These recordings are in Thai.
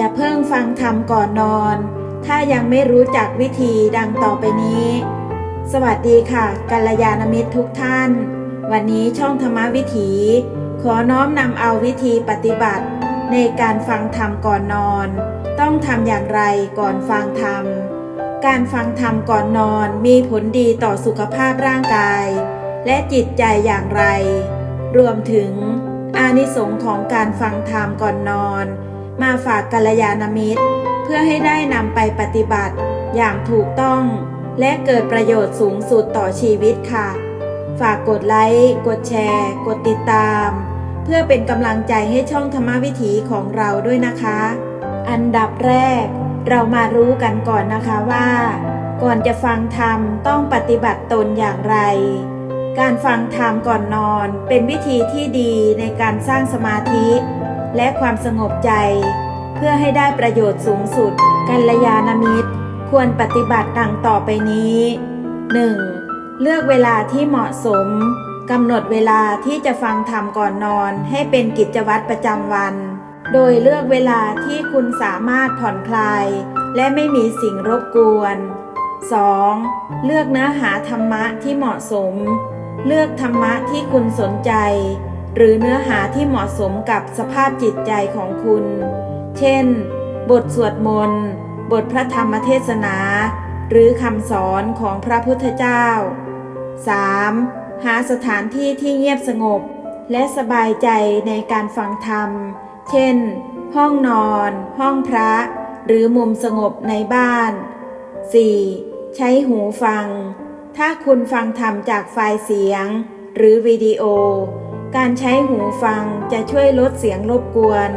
อย่าเพิ่งฟังธรรมก่อนนอน ถ้ายังไม่รู้จักวิธีดังต่อไปนี้ สวัสดีค่ะกัลยาณมิตรทุกท่าน วันนี้ช่องธรรมวิถี ขอน้อมนำเอาวิธีปฏิบัติ ในการฟังธรรมก่อนนอน ต้องทำอย่างไรก่อนฟังธรรม การฟังธรรมก่อนนอนมีผลดีต่อสุขภาพร่างกาย และจิตใจอย่างไร รวมถึงอานิสงส์ของการฟังธรรมก่อนนอน มาฝากกัลยาณมิตร เพื่อให้ได้นำไปปฏิบัติอย่างถูกต้อง และเกิดประโยชน์สูงสุดต่อชีวิตค่ะ ฝากกดไลค์ กดแชร์ กดติดตาม เพื่อเป็นกำลังใจให้ช่องธรรมวิถีของเราด้วยนะคะ อันดับแรก เรามารู้กันก่อนนะคะว่า ก่อนจะฟังธรรมต้องปฏิบัติตนอย่างไรการฟังธรรมก่อนนอนเป็นวิธีที่ดีในการสร้างสมาธิ และความสงบใจ เพื่อให้ได้ประโยชน์สูงสุด กัลยาณมิตร ควรปฏิบัติดังต่อไปนี้ 1. เลือกเวลาที่เหมาะสมกำหนดเวลาที่จะฟังธรรมก่อนนอน ให้เป็นกิจวัตรประจำวัน โดยเลือกเวลาที่คุณสามารถผ่อนคลาย และไม่มีสิ่งรบกวน 2. เลือกเนื้อหาธรรมะที่เหมาะสม เลือกธรรมะที่คุณสนใจ หรือเนื้อหาที่เหมาะสมกับสภาพจิตใจของคุณ เช่น บทสวดมนต์ บทพระธรรมเทศนา หรือคำสอนของพระพุทธเจ้า 3. หาสถานที่ที่เงียบสงบ และสบายใจในการฟังธรรม เช่น ห้องนอน ห้องพระ หรือมุมสงบในบ้าน 4. ใช้หูฟัง ถ้าคุณฟังธรรมจากไฟล์เสียง หรือวิดีโอ การใช้หูฟังจะช่วยลดเสียงรบกวน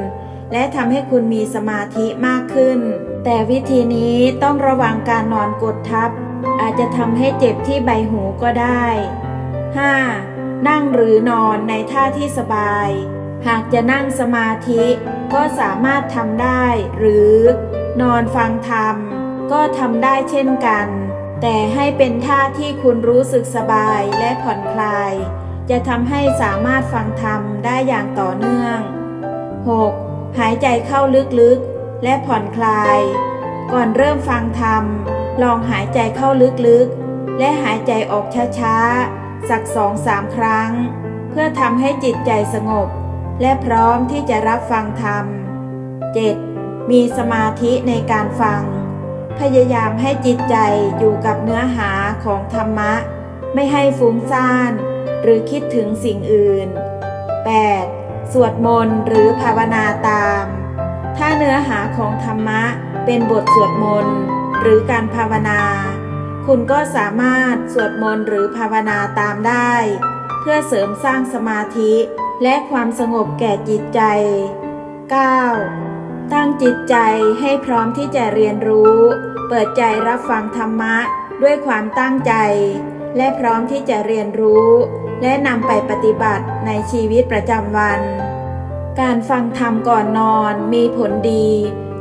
และทำให้คุณมีสมาธิมากขึ้น แต่วิธีนี้ต้องระวังการนอนกดทับ อาจจะทำให้เจ็บที่ใบหูก็ได้ 5. นั่งหรือนอนในท่าที่สบาย หากจะนั่งสมาธิก็สามารถทำได้ หรือนอนฟังธรรม ก็ทำได้เช่นกัน แต่ให้เป็นท่าที่คุณรู้สึกสบายและผ่อนคลาย จะทำให้สามารถฟังธรรมได้อย่างต่อเนื่อง 6. หายใจเข้าลึกๆ และผ่อนคลาย ก่อนเริ่มฟังธรรม ลองหายใจเข้าลึกๆ และหายใจออกช้าๆ สักสองสามครั้ง เพื่อทำให้จิตใจสงบ และพร้อมที่จะรับฟังธรรม 7. มีสมาธิในการฟัง พยายามให้จิตใจอยู่กับเนื้อหาของธรรมะ ไม่ให้ฟุ้งซ่าน หรือคิดถึงสิ่งอื่น 8. สวดมนต์หรือภาวนาตาม ถ้าเนื้อหาของธรรมะเป็นบทสวดมนต์หรือการภาวนา คุณก็สามารถสวดมนต์หรือภาวนาตามได้ เพื่อเสริมสร้างสมาธิและความสงบแก่จิตใจ 9. ตั้งจิตใจให้พร้อมที่จะเรียนรู้ เปิดใจรับฟังธรรมะด้วยความตั้งใจ และพร้อมที่จะเรียนรู้ และนำไปปฏิบัติในชีวิตประจำวัน การฟังธรรมก่อนนอนมีผลดี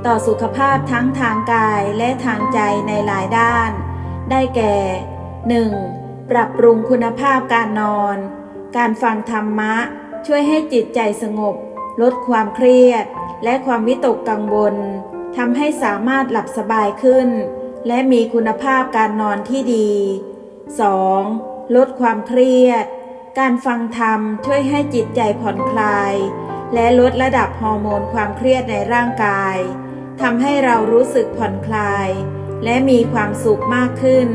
ต่อสุขภาพทั้งทางกายและทางใจในหลายด้าน ได้แก่ 1. ปรับปรุงคุณภาพการนอน การฟังธรรมะ ช่วยให้จิตใจสงบ ลดความเครียด และความวิตกกังวลทำให้สามารถหลับสบายขึ้น และมีคุณภาพการนอนที่ดี 2. ลดความเครียด การฟังธรรมช่วยให้จิตใจผ่อนคลาย และลดระดับฮอร์โมนความเครียดในร่างกายทำให้เรารู้สึกผ่อนคลาย และมีความสุขมากขึ้น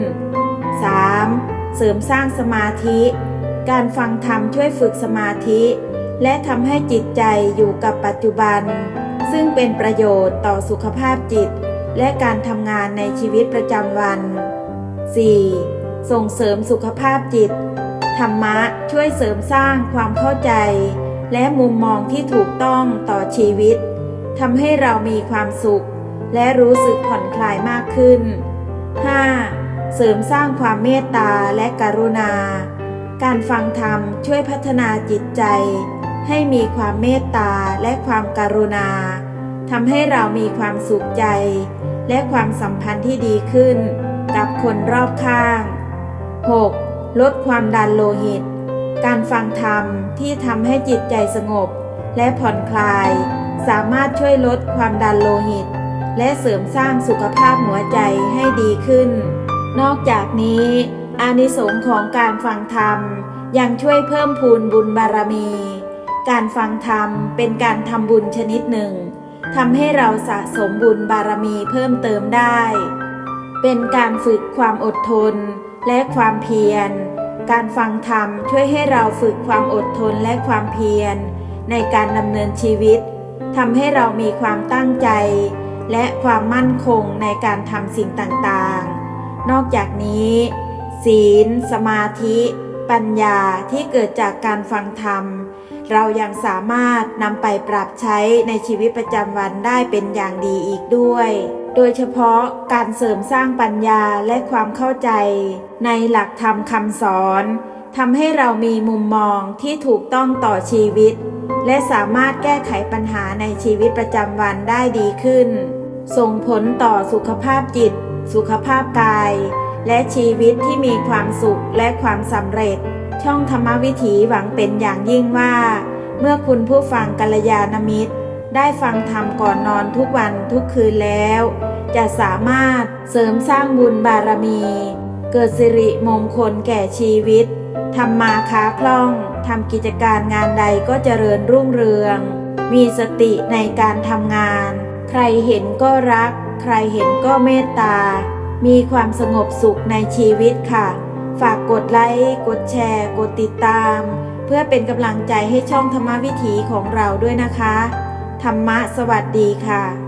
3. เสริมสร้างสมาธิ การฟังธรรมช่วยฝึกสมาธิ และทำให้จิตใจอยู่กับปัจจุบัน ซึ่งเป็นประโยชน์ต่อสุขภาพจิต และการทำงานในชีวิตประจำวัน 4. ส่งเสริมสุขภาพจิต ธรรมะช่วยเสริมสร้างความเข้าใจ และมุมมองที่ถูกต้องต่อชีวิตทำให้เรามีความสุข และรู้สึกผ่อนคลายมากขึ้น 5. เสริมสร้างความเมตตาและกรุณา การฟังธรรมช่วยพัฒนาจิตใจ ให้มีความเมตตาและความกรุณาทำให้เรามีความสุขใจ และความสัมพันธ์ที่ดีขึ้น กับคนรอบข้าง 6. ลดความดันโลหิต การฟังธรรมที่ทำให้จิตใจสงบ และผ่อนคลาย สามารถช่วยลดความดันโลหิต และเสริมสร้างสุขภาพหัวใจให้ดีขึ้น นอกจากนี้ อานิสงส์ของการฟังธรรมยังช่วยเพิ่มพูนบุญบารมี การฟังธรรมเป็นการทำบุญชนิดหนึ่งทำให้เราสะสมบุญบารมีเพิ่มเติมได้ เป็นการฝึกความอดทน และความเพียร การฟังธรรมช่วยให้เราฝึกความอดทนและความเพียร ในการดำเนินชีวิตทำให้เรามีความตั้งใจ และความมั่นคงในการทำสิ่งต่างๆ นอกจากนี้ ศีล สมาธิ ปัญญาที่เกิดจากการฟังธรรม เรายังสามารถนำไปปรับใช้ในชีวิตประจำวันได้เป็นอย่างดีอีกด้วย โดยเฉพาะการเสริมสร้างปัญญาและความเข้าใจ ในหลักธรรมคำสอนทำให้เรามีมุมมองที่ถูกต้องต่อชีวิต และสามารถแก้ไขปัญหาในชีวิตประจำวันได้ดีขึ้น ส่งผลต่อสุขภาพจิต สุขภาพกาย และชีวิตที่มีความสุขและความสำเร็จ ช่องธรรมวิถีหวังเป็นอย่างยิ่งว่า เมื่อคุณผู้ฟังกัลยาณมิตร ได้ฟังธรรมก่อนนอนทุกวันทุกคืนแล้ว จะสามารถเสริมสร้างบุญบารมี เกิดสิริมงคลแก่ชีวิตทำมาค้าคล่องทำกิจการงานใดก็เจริญรุ่งเรือง มีสติในการทำงาน ใครเห็นก็รัก ใครเห็นก็เมตตา มีความสงบสุขในชีวิตค่ะ ฝากกดไลค์ กดแชร์ กดติดตาม เพื่อเป็นกำลังใจให้ช่องธรรมวิถีของเราด้วยนะคะ ธรรมะสวัสดีค่ะ